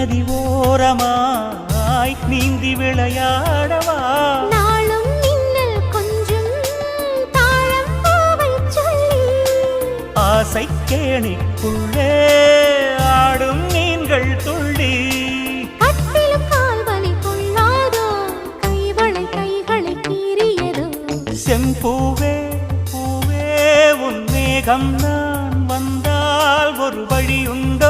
நதி ஓரமாய் நீந்தி விளையாடவா? நாளும் மின்னல் கொஞ்சும் ஆசை கேணிக்குள்ளே ஆடும் மீன்கள் துள்ளி. செம்பூவே பூவே உன் மேகம் நான் வந்தால் ஒரு வழி உண்டோ